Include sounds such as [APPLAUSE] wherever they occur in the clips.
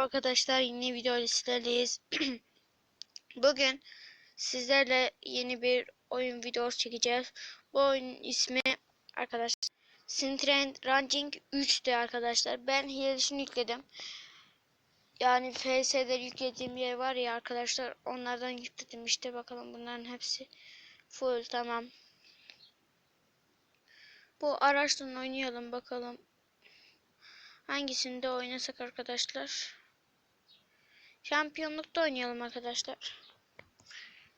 Merhaba arkadaşlar yeni video ile sizlerleyiz. [CLEARS THROAT] Bugün sizlerle yeni bir oyun videosu çekeceğiz. Bu oyunun ismi arkadaşlar Sintrend Ranging 3'tü arkadaşlar. Ben hilesini yükledim. Yani FS'leri yüklediğim yer var ya arkadaşlar onlardan yükledim işte bakalım bunların hepsi full tamam. Bu araçtan oynayalım bakalım. Hangisinde oynasak arkadaşlar? Şampiyonlukta oynayalım arkadaşlar.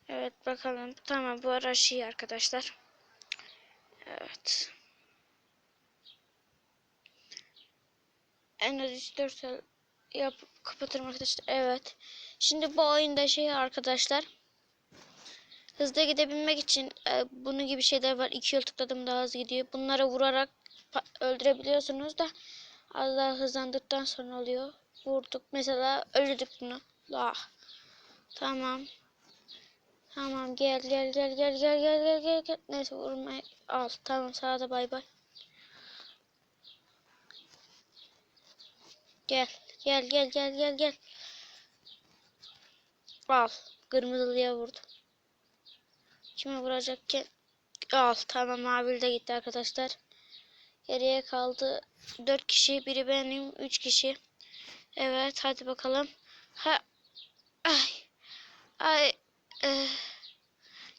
Evet bakalım. Tamam bu araç iyi arkadaşlar. Evet. En az 3-4 el yap kapatırım arkadaşlar. Evet. Şimdi bu oyunda şey arkadaşlar. Hızlı gidebilmek için e, bunun gibi şeyler var. İki yıl tıkladım daha hızlı gidiyor. Bunlara vurarak öldürebiliyorsunuz da az daha hızlandıktan sonra oluyor. Vurduk mesela öldürdük bunu. Ah. Tamam. Tamam gel gel gel gel gel gel gel gel gel. Neyse vurmayı al. Tamam sana da bay bay. Gel gel gel gel gel gel. Al. Kırmızılıya vurdu. Kime vuracakken? Al. Tamam mavi de gitti arkadaşlar. Geriye kaldı 4 kişi. Biri benim. 3 kişi. Evet hadi bakalım. Ha. Ay. Ay. Eh.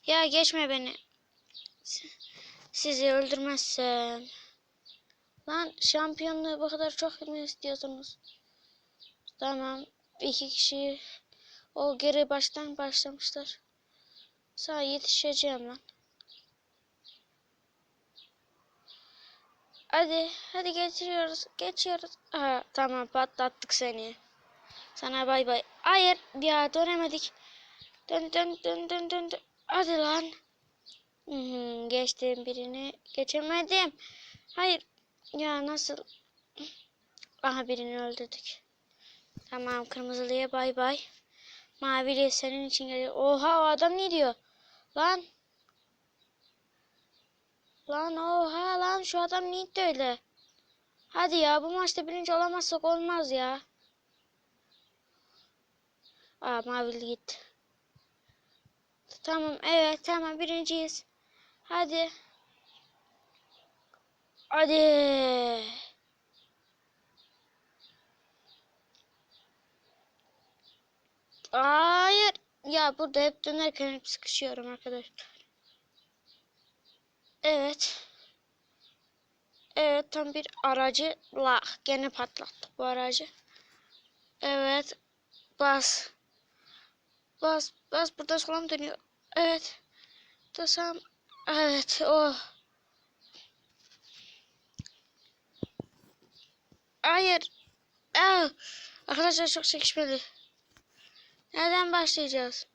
Ya geçme beni. Sizi öldürmezsem. Lan şampiyonluğu bu kadar çok mu istiyorsunuz? Tamam. iki kişi o geri baştan başlamışlar. Sana yetişeceğim lan. Hadi, hadi geçiyoruz, geçiyoruz. Aha, tamam patlattık seni. Sana bay bay. Hayır, ya dönemedik. Dön, dön, dön, dön, dön, dön. Hadi lan. Hı hı, geçtim birini, geçemedim. Hayır, ya nasıl? Aha birini öldürdük. Tamam, kırmızılıya bay bay. Maviliye senin için geliyor. Oha, o adam ne diyor? Lan. Lan oha lan şu adam niye öyle? Hadi ya bu maçta birinci olamazsak olmaz ya. Aa mavili gitti. Tamam evet tamam birinciyiz. Hadi. Hadi. Hayır. Ya burada hep dönerken hep sıkışıyorum arkadaşlar. Evet. Evet tam bir aracı la gene patlattı bu aracı. Evet. Bas. Bas. Bas burada sola dönüyor. Evet. Tasam. Evet. Oh. Hayır. Ah. Arkadaşlar çok çekişmeli. Nereden başlayacağız?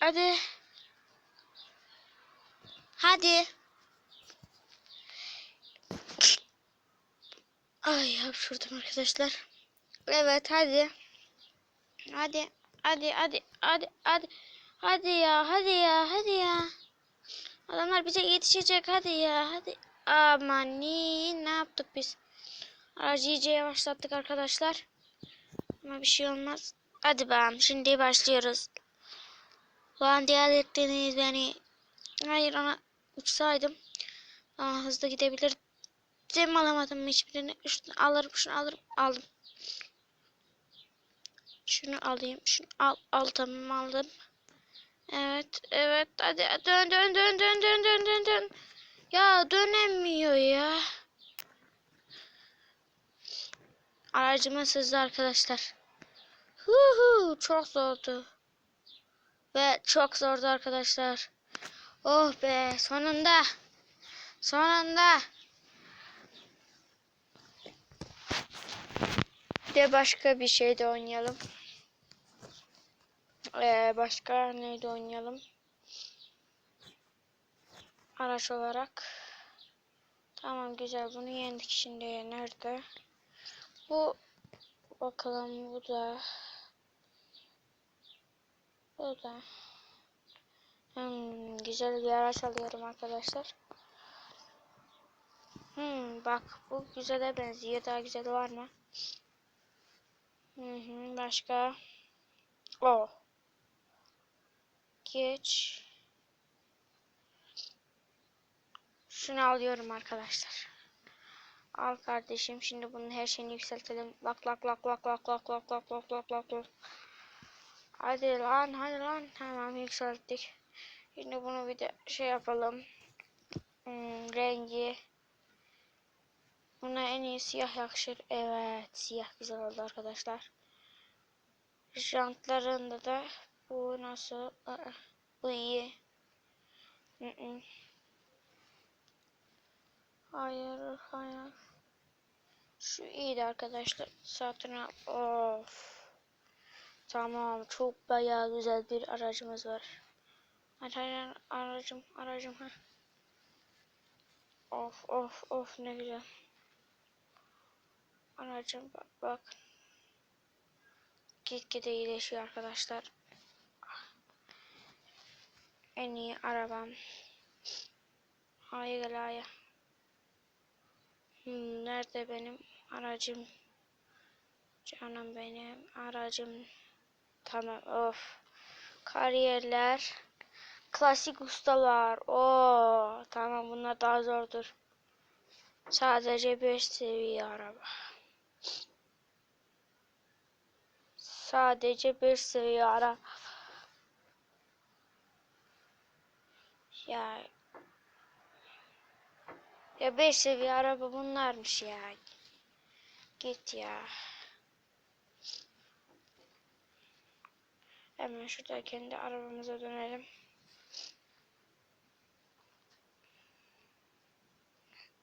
Hadi. Hadi. Ay hapşurdum arkadaşlar. Evet hadi. Hadi. Hadi hadi hadi hadi. Hadi ya hadi ya hadi ya. Adamlar bize yetişecek hadi ya hadi. Aman ne, ne yaptık biz? Aracı iyice yavaşlattık arkadaşlar. Ama bir şey olmaz. Hadi bakalım şimdi başlıyoruz. Ulan diğer ettiniz beni. Hayır ona uçsaydım daha hızlı gidebilirdim. Alamadım hiçbirini. Şunu alırım, şunu alırım. Aldım. Şunu alayım, şunu al, al tamam aldım. Evet, evet. Hadi dön, dön, dön, dön, dön, dön, dön, dön. Ya dönemiyor ya. Aracımız hızlı arkadaşlar. Hu hu çok zordu. Ve çok zordu arkadaşlar. Oh be sonunda. Sonunda. De başka bir şey de oynayalım. Ee, başka neydi oynayalım? Araç olarak. Tamam güzel bunu yendik şimdi nerede? Bu bakalım bu da bu da Hmm, güzel bir araç alıyorum arkadaşlar. Hmm, bak bu güzele benziyor. Daha güzel var mı? Hı hı, başka. O. Geç. Şunu alıyorum arkadaşlar. Al kardeşim. Şimdi bunun her şeyini yükseltelim. Lak lak lak lak lak lak lak lak lak lak lak. Hadi lan hadi lan. Tamam yükselttik. Şimdi bunu bir de şey yapalım. Hmm, rengi. Buna en iyi siyah yakışır. Evet siyah güzel oldu arkadaşlar. Jantlarında da bu nasıl? Aa, bu iyi. Hı -hı. Hayır, hayır. Şu iyiydi arkadaşlar. Satın of. Tamam, çok bayağı güzel bir aracımız var. Hadi aracım, aracım ha. Of of of ne güzel. Aracım bak bak. Gitgide iyileşiyor arkadaşlar. En iyi arabam. Hayır gel hayır. Hmm, nerede benim aracım? Canım benim aracım. Tamam of. Kariyerler. Klasik ustalar. O tamam bunlar daha zordur. Sadece 5 seviye araba. Sadece 5 seviye araba. Ya ya 5 seviye araba bunlarmış ya. Git ya. Hemen şurada kendi arabamıza dönelim.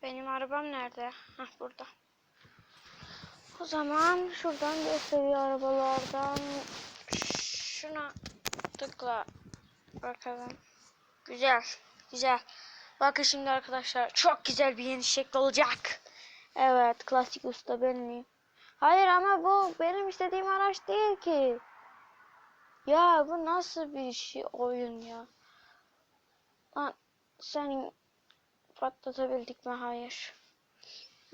Benim arabam nerede? Hah burada. O zaman şuradan gösteriyor arabalardan. Şuna tıkla. Bakalım. Güzel. Güzel. Bakın şimdi arkadaşlar. Çok güzel bir yeni şekil olacak. Evet. Klasik usta ben miyim? Hayır ama bu benim istediğim araç değil ki. Ya bu nasıl bir şey oyun ya? Lan senin patlatabildik mi? Hayır.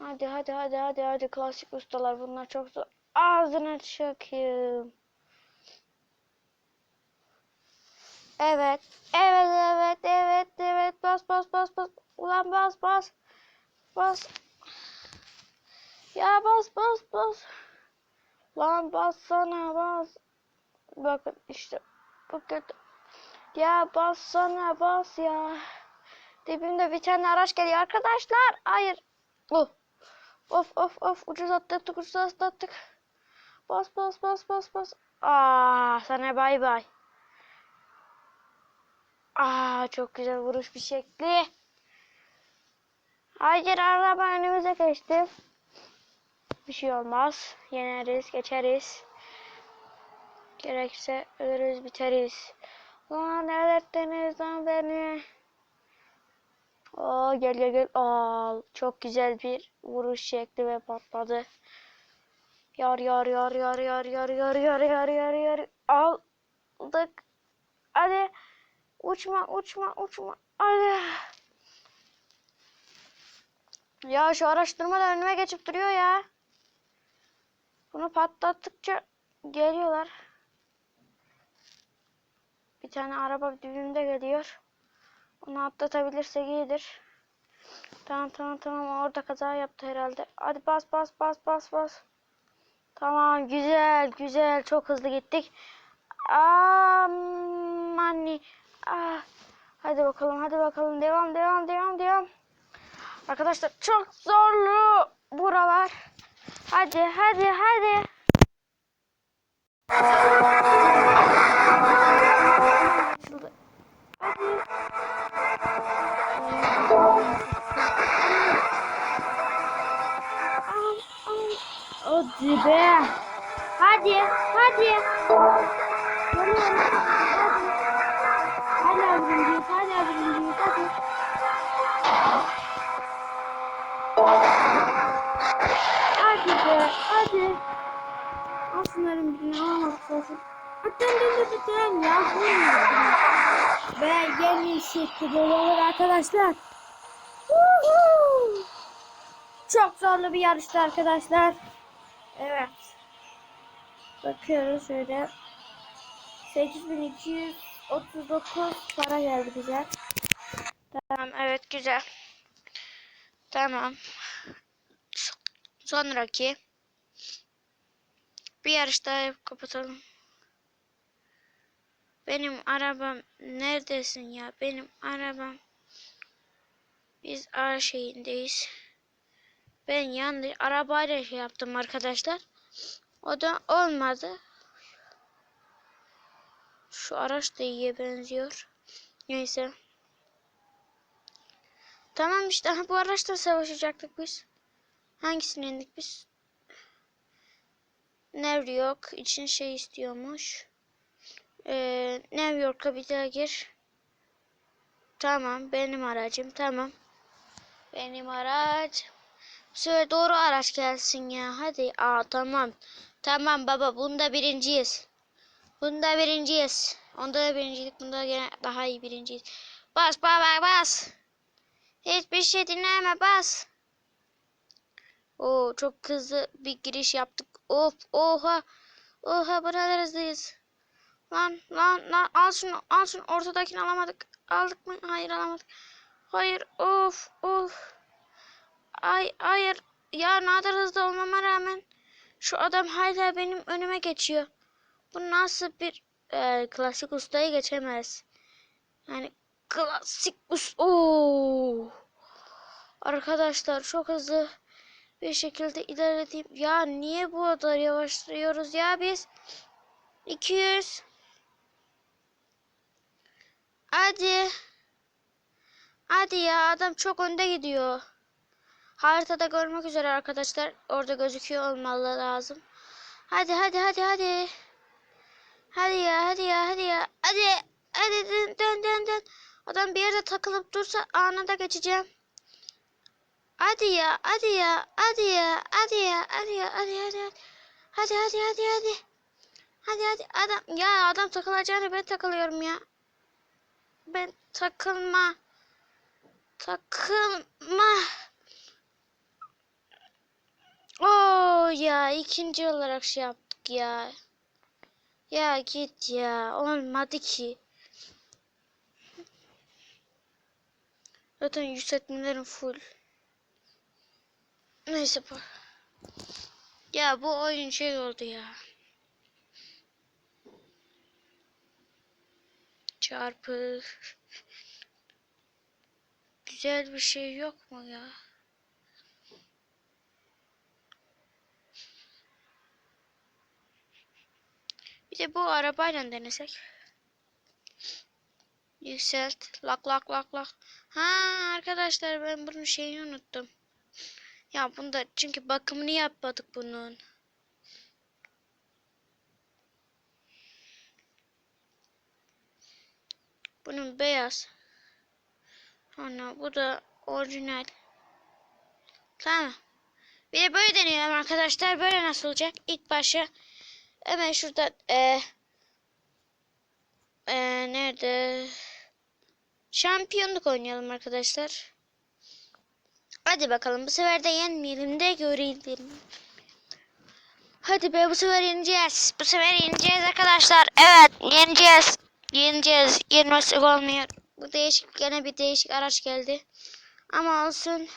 Hadi hadi hadi hadi hadi klasik ustalar bunlar çok zor. Ağzına çakayım. Evet. Evet evet evet evet bas bas bas bas. Ulan bas bas. Bas. Ya bas bas bas. Lan bassana bas. Bakın işte kötü. Ya bassana bas ya. Dibimde bir tane araç geliyor arkadaşlar. Hayır. Oh. Of of of ucuz atlattık ucuz atlattık. Bas bas bas bas bas. Aa sana bay bay. Aa çok güzel vuruş bir şekli. Hayır araba önümüze geçti. Bir şey olmaz. Yeneriz geçeriz. Gerekse ölürüz biteriz. Lan neredettiniz lan beni? Aa gel gel gel. Aa çok güzel bir vuruş şekli ve patladı. Yar yar yar yar yar yar yar yar yar yar yar. Aldık. Hadi. Uçma uçma uçma. Hadi. Ya şu araştırmalar önüme geçip duruyor ya. Bunu patlattıkça geliyorlar. Bir tane araba dibimde geliyor. Onu atlatabilirsek iyidir. Tamam tamam tamam orada kaza yaptı herhalde. Hadi bas bas bas bas bas. Tamam güzel güzel çok hızlı gittik. Aman ah. Hadi bakalım hadi bakalım devam devam devam devam. Arkadaşlar çok zorlu buralar. Hadi hadi hadi. Hadi. Hadi be. Hadi, hadi. Geliyorum. Hadi. Hala birinciyiz, hala birinciyiz. Hadi. Hadi be, hadi. Aslında birini alamadık zaten. Dön dön dön dön ya. Ve yeni şekli olur arkadaşlar. Çok zorlu bir yarıştı arkadaşlar. Evet. Bakıyoruz şöyle. 8239 para geldi bize. Tamam evet güzel. Tamam. Sonraki. Bir yarış daha kapatalım. Benim arabam neredesin ya? Benim arabam. Biz A şeyindeyiz. Ben yanlış arabayla şey yaptım arkadaşlar. O da olmadı. Şu araç da iyiye benziyor. Neyse. Tamam işte bu araçla savaşacaktık biz. Hangisine indik biz? New York için şey istiyormuş. Ee, New York'a bir daha gir. Tamam benim aracım tamam. Benim araç. Söyle doğru araç gelsin ya. Hadi. Aa tamam. Tamam baba bunda birinciyiz. Bunda birinciyiz. Onda da birinciydik. Bunda gene daha iyi birinciyiz. Bas baba bas. Hiçbir şey dinleme bas. Oo çok hızlı bir giriş yaptık. Of oha. Oha buralar hızlıyız. Lan lan lan al şunu al şunu ortadakini alamadık. Aldık mı? Hayır alamadık. Hayır of of. Ay hayır. Ya ne kadar hızlı olmama rağmen şu adam hala benim önüme geçiyor. Bu nasıl bir e, klasik ustayı geçemez. Yani klasik usta. Oo. Arkadaşlar çok hızlı bir şekilde ilerlediğim. Ya niye bu kadar yavaşlıyoruz ya biz? 200. Hadi. Hadi ya adam çok önde gidiyor. Haritada görmek üzere arkadaşlar. Orada gözüküyor olmalı lazım. Hadi hadi hadi hadi. Hadi ya hadi ya hadi ya. Hadi. Hadi dön dön dön. dön. Adam bir yerde takılıp dursa anında geçeceğim. Hadi ya, hadi ya, hadi ya, hadi ya, hadi ya, hadi hadi. Hadi hadi hadi hadi. Hadi hadi adam ya adam takılacağını ben takılıyorum ya. Ben takılma. Takılma. Oo ya ikinci olarak şey yaptık ya. Ya git ya olmadı ki. Zaten yükseltmelerim full. Neyse bu. Ya bu oyun şey oldu ya. Çarpı. [LAUGHS] Güzel bir şey yok mu ya? Bir de bu arabayla denesek. Yükselt. Lak lak lak lak. Ha arkadaşlar ben bunun şeyini unuttum. Ya bunda çünkü bakımını yapmadık bunun. Bunun beyaz. Sonra bu da orijinal. Tamam. Bir de böyle deneyelim arkadaşlar. Böyle nasıl olacak? İlk başa hemen şurada e, e, nerede? Şampiyonluk oynayalım arkadaşlar. Hadi bakalım bu sefer de yenmeyelim de görelim. Hadi be bu sefer yeneceğiz. Bu sefer yeneceğiz arkadaşlar. Evet yeneceğiz. Yeneceğiz. Yenmezsek olmuyor. Bu değişik gene bir değişik araç geldi. Ama olsun.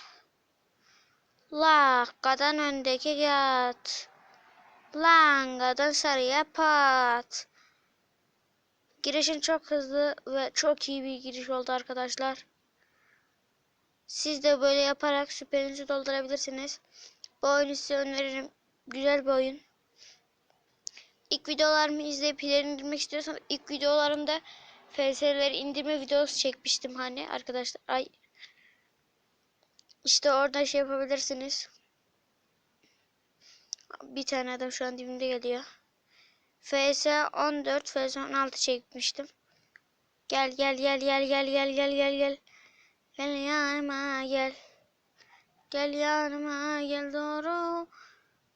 La kadın öndeki yat. Lan kadın sarıya pat. Girişin çok hızlı ve çok iyi bir giriş oldu arkadaşlar. Siz de böyle yaparak süperinizi doldurabilirsiniz. Bu oyunu size öneririm. Güzel bir oyun. İlk videolarımı izleyip ileri indirmek istiyorsanız ilk videolarımda FS'leri indirme videosu çekmiştim hani arkadaşlar. Ay. İşte orada şey yapabilirsiniz. Bir tane adam şu an dibimde geliyor. FS 14, FS 16 çekmiştim. Gel gel gel gel gel gel gel gel gel. Gel yanıma gel. Gel yanıma gel doğru.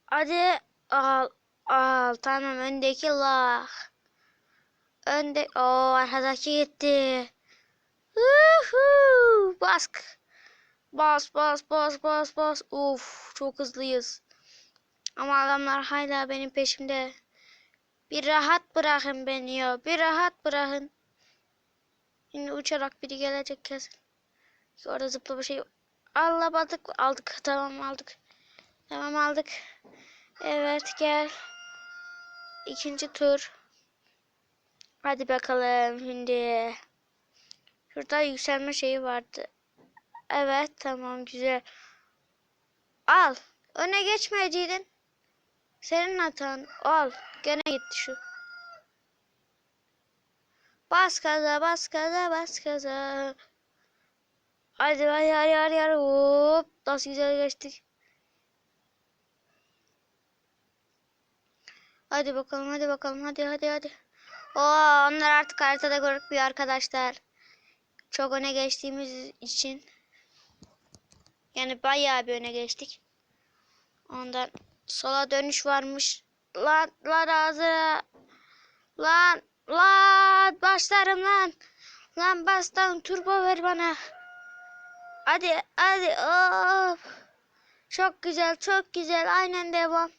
Hadi al al tamam öndeki la. Önde o arkadaki gitti. Uhu, bask. Bas bas bas bas bas. Uf çok hızlıyız. Ama adamlar hala benim peşimde. Bir rahat bırakın beni ya. Bir rahat bırakın. Şimdi uçarak biri gelecek kesin. Orada zıplama şey. Allah aldık. Aldık. Tamam aldık. Tamam aldık. Evet gel. İkinci tur. Hadi bakalım şimdi. Şurada yükselme şeyi vardı. Evet tamam güzel. Al. Öne geçmeyeciydin. Senin hatan. Al. Gene gitti şu. Bas gaza bas gaza bas gaza. Hadi hadi hadi hadi hadi. Hop. Nasıl güzel geçtik. Hadi bakalım hadi bakalım hadi hadi hadi. Oo, onlar artık haritada görükmüyor arkadaşlar. Çok öne geçtiğimiz için. Yani bayağı bir öne geçtik. Ondan sola dönüş varmış. Lan lan ağzı. Lan lan başlarım lan. Lan bastan turbo ver bana. Hadi hadi of. Çok güzel çok güzel aynen devam.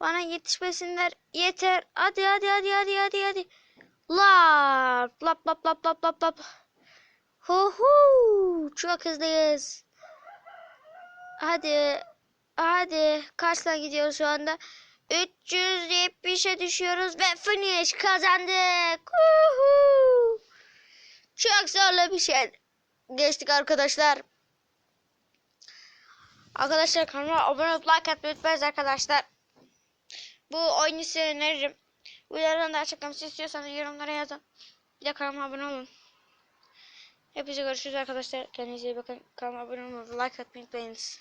Bana yetişmesinler yeter. Hadi hadi hadi hadi hadi hadi. Lap lap lap lap lap lap lap. Hu hu. Çok hızlıyız. Hadi. Hadi. Kaçla gidiyoruz şu anda? 370'e düşüyoruz ve finish kazandık. Uhu. Çok zorlu bir şey. Geçtik arkadaşlar. Arkadaşlar kanalıma abone olup like atmayı unutmayınız arkadaşlar. Bu oyunu size öneririm. Daha çok yapmamı istiyorsanız yorumlara yazın. Bir de kanalıma abone olun. Hepinize görüşürüz arkadaşlar. Kendinize iyi bakın. Kanalıma abone olmayı, like atmayı unutmayınız.